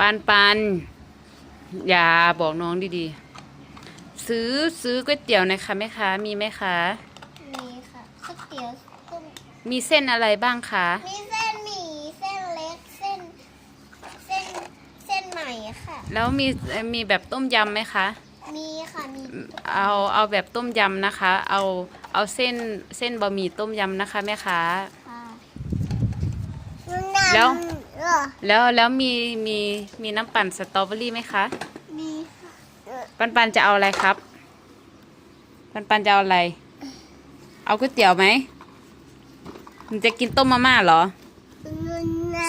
ปันปันอย่าบอกน้องดีๆ ซื้อซื้อก๋วยเตี๋ยวหนะคะแม่ค้ามีไหมคะ มีค่ะก๋วยเตี๋ยวต้มมีเส้นอะไรบ้างคะ มีเส้นหมี่เส้นเล็กเส้น เส้นเส้นใหม่ค่ะ แล้วมีเอ่อมีแบบต้มยำไหมคะ มีค่ะมีเอาเอาแบบต้มยำนะคะ เอาเอาเส้นเส้นบะหมี่ต้มยำนะคะแม่ค้าค่ะ แล้วเออแล้วแล้วมีมีมีน้ำปั่นสตรอเบอรี่ไหมคะ มีค่ะเออปันปันจะเอาอะไรครับ ปันปันจะเอาอะไร เอาก๋วยเตี๋ยวไหมมันจะกินต้มมาม่าเหรอ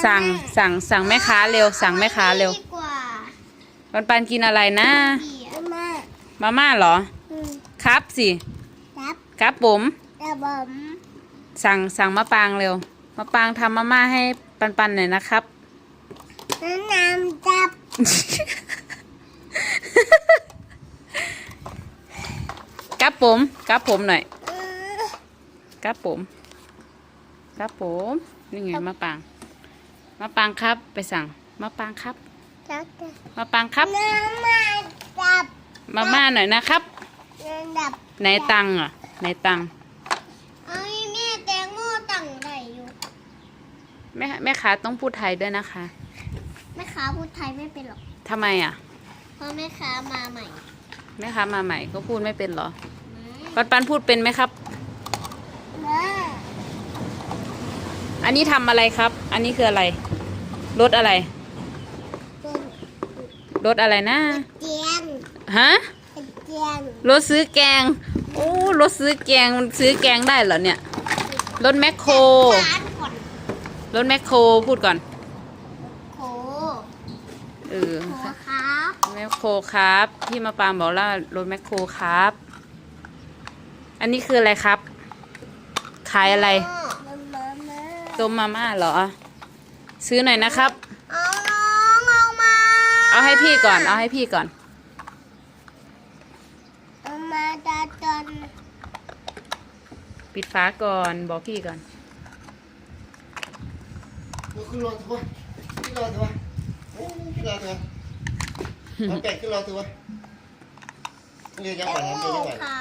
สั่งสั่งสั่งแม่ค้าเร็ว สั่งแม่ค้าเร็วดีกว่าปันปันกินอะไรนะเบียร์มากมาม่าเหรออืมครับสิ ครับครับผมแต่ผม สั่งสั่งมะปรางเร็ว มะปรางทำมาม่าให้ปันปันหน่อยนะครับน้ำจับครับผมครับผมหน่อยเออครับผมครับผม นี่ไงมะปรางมะปรางครับ ไปสั่งมะปรางครับจับมะปรางครับน้ำมาจับ มาม่าหน่อยนะครับน้ำดับไหนตังค์อะ ไหนตังค์ ไอ้แม่แตงโมตั้งไรอยู่ แม่แม่ค้าต้องพูดไทยด้วยนะคะ แม่ค้าพูดไทยไม่เป็นหรอก ทำไมอะ เพราะแม่ค้ามาใหม่แม่ค้ามาใหม่ก็พูดไม่เป็นเหรอไม่ปันปันพูดเป็นไหมครับ แม่อันนี้ทำอะไรครับ อันนี้คืออะไร รถอะไร เป็นรถอะไรนะ เจียงฮะ เป็นเจียงรถซื้อแกง โอ้ รถซื้อแกงมันซื้อแกงได้เหรอเนี่ย รถแมคโครร้านก่อน รถแมคโครพูดก่อน โคเออโคครับแมคโครครับ พี่มาปามบอกว่ารถแมคโครครับ อันนี้คืออะไรครับ ขายอะไรมามามาต้มมาม่าเหรอ ซื้อหน่อยนะครับ เอาน้องเอามา เอาให้พี่ก่อน เอาให้พี่ก่อน เอามาตาจนปิดฝาก่อน บอกพี่ก่อน ขึ้นรถเถอะขึ้นรถเถอะโอ้ขึ้นรถเถอะเอาเป็ดขึ้นรถเถอะเรียกยังไงนะเรียกยังไงค่ะ